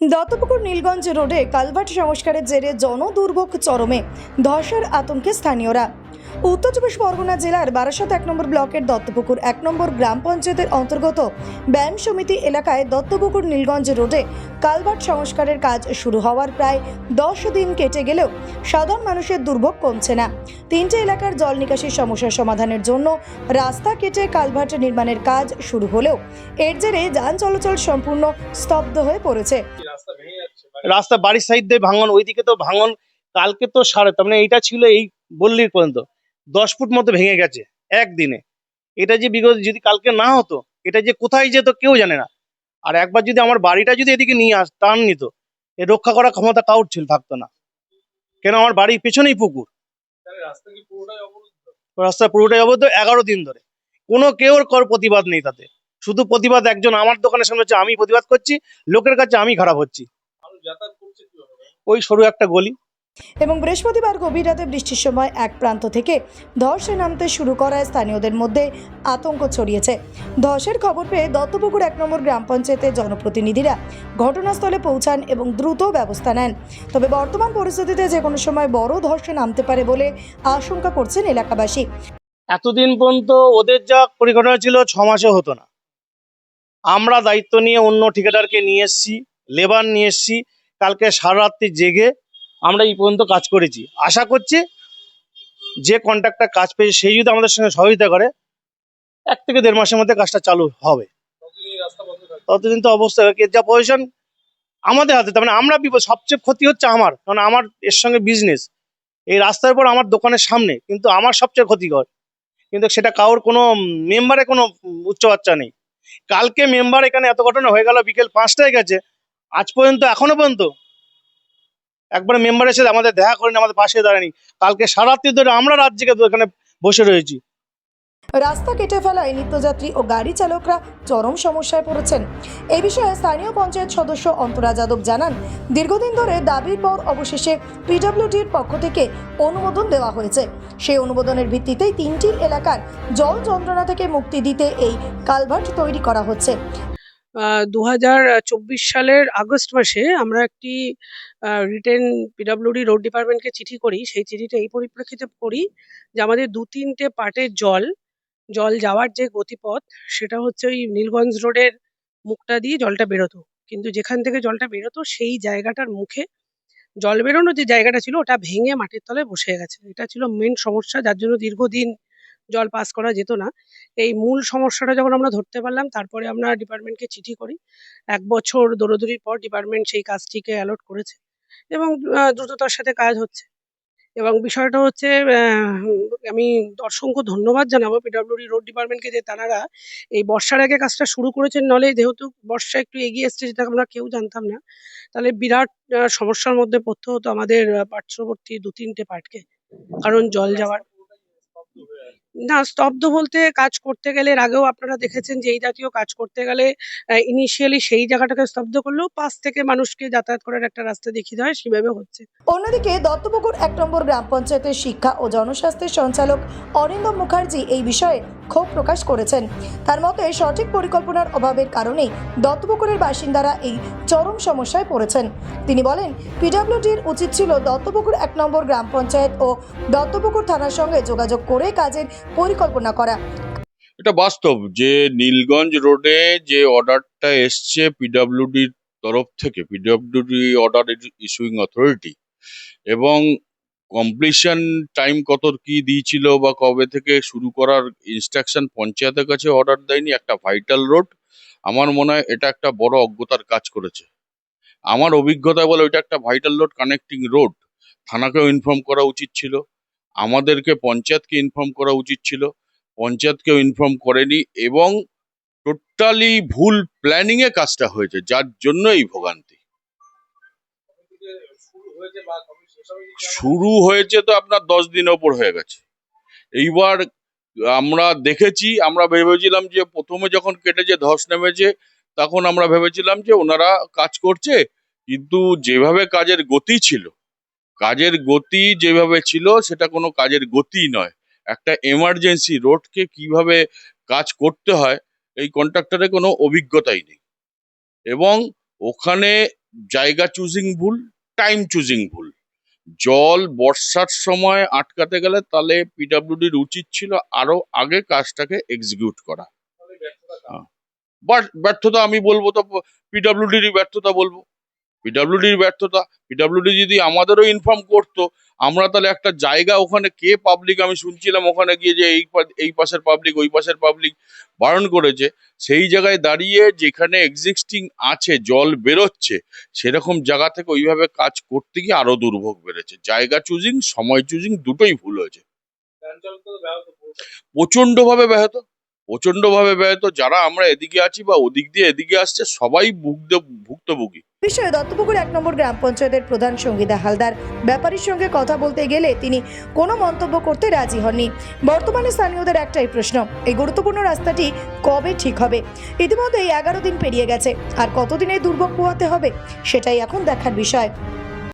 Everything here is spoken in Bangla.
দত্তপুকুর নীলগঞ্জ রোডে কালভার্ট সংস্কারের জেরে জনদুর্ভোগ চরমে ধসের আতঙ্কে স্থানীয়রা। উত্তর চব্বিশ পরগনা জেলার বারাসত এক নম্বর ব্লকের দত্তপুকুর এক নম্বর গ্রাম পঞ্চায়েতের অন্তর্গত ব্যায়াম সমিতি এলাকায় দত্তপুকুর নীলগঞ্জ রোডে কালভার্ট সংস্কারের কাজ শুরু হওয়ার প্রায় দশ দিন কেটে গেলেও সাধারণ মানুষের দুর্ভোগ কমছে না। তিনটে এলাকার জল নিকাশির সমস্যার সমাধানের জন্য রাস্তা কেটে কালভার্ট নির্মাণের কাজ শুরু হলেও এর জেরে যান চলাচল সম্পূর্ণ স্তব্ধ হয়ে পড়েছে। রাস্তা বাড়ির সাইড দিয়ে ভাঙন, ওইদিকে তো ভাঙন, কালকে তো সাড়ে তার মানে এইটা ছিল এই বললির পর্যন্ত, দশ ফুট মতো ভেঙে গেছে একদিনে। এটা যে বিগত যদি কালকে না হতো, এটা যে কোথায় যেত কেউ জানে না। আর একবার যদি আমার বাড়িটা যদি এদিকে নিয়ে আস, টান নিত, এ রক্ষা করার ক্ষমতা কাউর ছিল, থাকতো না। কেন আমার বাড়ির পেছনেই পুকুর। রাস্তা পুরোটাই অবদ্ধ এগারো দিন ধরে। কোনো কেউ কর প্রতিবাদ নেই তাতে। শুধু প্রতিবাদ একজন আমার দোকানের সামনে হচ্ছে, আমি প্রতিবাদ করছি, লোকের কাছে আমি খারাপ হচ্ছি। ওই সরু একটা গলি। এবং বৃহস্পতিবার গভীর রাতে বৃষ্টির সময় এক প্রান্ত থেকে ধসে নামতে শুরু করায় স্থানীয়দের মধ্যে আতঙ্ক ছড়িয়েছে। ধসের খবর পেয়ে দত্তপুকুর এক নম্বর গ্রাম পঞ্চায়েতের জনপ্রতিনিধিরা ঘটনাস্থলে পৌঁছান এবং দ্রুত ব্যবস্থা নেন। তবে বর্তমান পরিস্থিতিতে যে কোনো সময় বড় ধসে নামতে পারে বলে আশঙ্কা করছেন এলাকাবাসী। এতদিন পর্যন্ত ওদের যা পরিঘটনা ছিল ছ মাসে হতো না। আমরা দায়িত্ব নিয়ে অন্য ঠিকাদারকে নিয়ে এসছি লেবার নিয়ে এসছি, কালকে সারা রাত্রি জেগে আমরা এই পর্যন্ত কাজ করেছি। আশা করছি যে কন্ট্রাক্টর কাজ পেয়েছে, সেই যদি আমাদের সঙ্গে সহযোগিতা করে, এক থেকে দেড় মাসের মধ্যে কাজটা চালু হবে। ততদিন তো অবস্থা যা পজিশন আমাদের হাতে, তার মানে আমরা বিপদ সবচেয়ে ক্ষতি হচ্ছে আমার, কারণ আমার এর সঙ্গে বিজনেস এই রাস্তার পর আমার দোকানের সামনে, কিন্তু আমার সবচেয়ে ক্ষতিকর। কিন্তু সেটা কারোর কোনো মেম্বারে কোনো উচ্চবাচ্চা নেই। কালকে মেম্বার এখানে এত ঘটনা হয়ে গেল, বিকেল পাঁচটায় গেছে। আজ পর্যন্ত, এখনও পর্যন্ত একবার মেম্বার এসে আমাদের দেখা করেনি, আমাদের পাশে দাঁড়ায়নি। কালকে সারাত্রি ধরে আমরা জেগে এখানে বসে রয়েছি। রাস্তা কেটে ফেলায় নিত্যযাত্রী ও গাড়ি চালকরা চরম সমস্যায় পড়েছেন। এই বিষয়ে স্থানীয় পঞ্চায়েত সদস্য অন্তরা যাদব জানান, দীর্ঘদিন ধরে দাবির পর অবশেষে পিডব্লিউডির পক্ষ থেকে অনুমোদন দেওয়া হয়েছে। সেই অনুমোদনের ভিত্তিতেই তিনটি এলাকার জল যন্ত্রণা থেকে মুক্তি দিতে এই কালভার্ট তৈরি করা হচ্ছে। হাজার চব্বিশ সালের আগস্ট মাসে আমরা একটি রিটেন পিডব্লিউডি রোড ডিপার্টমেন্টকে চিঠি করি। সেই চিঠিটা এই পরিপ্রেক্ষিতে করি যে আমাদের দু তিনটে পার্টের জল জল যাওয়ার যে গতিপথ, সেটা হচ্ছে ওই নীলগঞ্জ রোডের মুখটা দিয়ে জলটা বেরোতো। কিন্তু যেখান থেকে জলটা বেরোতো, সেই জায়গাটার মুখে জল বেরোনোর যে জায়গাটা ছিল, ওটা ভেঙে মাটির তলায় বসে গেছে। এটা ছিল মেন সমস্যা, যার জন্য দীর্ঘদিন জল পাস করা যেত না। এই মূল সমস্যাটা যখন আমরা ধরতে পারলাম, তারপরে আমরা ডিপার্টমেন্টকে চিঠি করি। এক বছর দৌড়দৌড়ির পর ডিপার্টমেন্ট সেই কাজটিকে অ্যালট করেছে এবং দ্রুততার সাথে কাজ হচ্ছে। এবং বিষয়টা হচ্ছে আমি অসংখ্য ধন্যবাদ জানাব পিডব্লিউডি রোড ডিপার্টমেন্টকে যে তারা এই বর্ষার আগে কাজটা শুরু করেছেন। নলে যেহেতু বর্ষা একটু এগিয়ে এসছে যেটা আমরা কেউ জানতাম না। তাহলে বিরাট সমস্যার মধ্যে পড়তে হতো আমাদের পার্শ্ববর্তী দু তিনটে পার্টকে কারণ জল যাওয়ার না, স্তব্ধ বলতে কাজ করতে গেলে আগেও আপনারা দেখেছেন যে এই জাতীয় কাজ করতে গেলে ইনিশিয়ালি সেই জায়গাটাকে স্তব্ধ করলেও পাশ থেকে মানুষকে যাতায়াত করার একটা রাস্তা দেখিয়ে দেওয়া হয়, সেভাবে হচ্ছে। অন্যদিকে দত্তপুকুর এক নম্বর গ্রাম পঞ্চায়েতের শিক্ষা ও জনস্বাস্থ্যের সঞ্চালক অরিন্দম মুখার্জি এই বিষয়ে ক্ষোভ প্রকাশ করেছেন। তার মতে, সঠিক পরিকল্পনার অভাবের কারণেই দত্তপুকুরের বাসিন্দারা এই চরম সমস্যায় পড়েছেন। তিনি বলেন, পিডব্লিউডির উচিত ছিল দত্তপুকুর এক নম্বর গ্রাম পঞ্চায়েত ও দত্তপুকুর থানার সঙ্গে যোগাযোগ করে কাজের পরিকল্পনা করা। এটা বাস্তব যে নীলগঞ্জ রোডে যে অর্ডারটা এসছে পিডাব্লিউডির তরফ থেকে, পিডাব্লিউডি অর্ডার ইস্যুইং অথরিটি, এবং কমপ্লিশন টাইম কত কি দিয়েছিল বা কবে থেকে শুরু করার ইনস্ট্রাকশন পঞ্চায়েতের কাছে অর্ডার দেয়নি, একটা ভাইটাল রোড আমার মনে হয় এটা একটা বড় অজ্ঞতার কাজ করেছে। আমার অভিজ্ঞতা বলে ওইটা একটা ভাইটাল রোড কানেক্টিং রোড থানাকেও ইনফর্ম করা উচিত ছিল। আমাদেরকে পঞ্চায়েতকে ইনফর্ম করা উচিত ছিল। পঞ্চায়েতকেও ইনফর্ম করেনি এবং টোটালি ভুল প্ল্যানিং এ কাজটা হয়েছে, যার জন্য এই ভোগান্তি। শুরু হয়েছে তো আপনার দশ দিন ওপর হয়ে গেছে। এইবার আমরা দেখেছি, আমরা ভেবেছিলাম যে প্রথমে যখন কেটেছে, ধস নেমেছে, তখন আমরা ভেবেছিলাম যে ওনারা কাজ করছে, কিন্তু যেভাবে কাজের গতি ছিল, কাজের গতি যেভাবে ছিল, সেটা কোনো কাজের গতি নয়। একটা এমার্জেন্সি রোডকে কীভাবে কাজ করতে হয়, এই কন্ট্রাক্টরের কোনো অভিজ্ঞতাই নেই। এবং ওখানে জায়গা চুজিং ভুল টাইম চুজিং ভুল। জল বর্ষার সময় আটকাতে গেলে তাহলে পিডাব্লিউডির উচিত ছিল আরও আগে কাজটাকে এক্সিকিউট করা। বাট ব্যর্থতা আমি বলব তো পিডাব্লিউডির ব্যর্থতা বলব। পিডাব্লিউডির ব্যর্থতা পিডাব্লিউডি যদি আমাদেরও ইনফর্ম করতো আমরা তাহলে একটা জায়গা ওখানে কে পাবলিক আমি শুনছিলাম ওখানে গিয়ে যে এই এই পাশের পাবলিক ওই পাশের পাবলিক বারণ করেছে। সেই জায়গায় দাঁড়িয়ে যেখানে এক্সিস্টিং আছে, জল বেরোচ্ছে, সেরকম জায়গা থেকে ওইভাবে কাজ করতে গিয়ে আরও দুর্ভোগ বেড়েছে। জায়গা চুজিং সময় চুজিং দুটোই ভুল হয়েছে। প্রচণ্ড ভাবে ব্যাহত প্রচণ্ড ভাবে ব্যাহত। যারা আমরা এদিকে আছি বা ওদিক দিয়ে এদিকে আসছে, সবাই ভুগতে, ভুক্তভোগী। বিষয়ে দত্তপুকুর এক নম্বর গ্রাম পঞ্চায়েতের প্রধান সঙ্গীতা হালদার। ব্যাপারীর সঙ্গে কথা বলতে গেলে তিনি কোনো মন্তব্য করতে রাজি হননি। বর্তমানে স্থানীয়দের একটাই প্রশ্ন, এই গুরুত্বপূর্ণ রাস্তাটি কবে ঠিক হবে? ইতিমধ্যে এগারো দিন পেরিয়ে গেছে, আর কতদিনে দুর্ভোগ পোহাতে হবে সেটাই এখন দেখার বিষয়।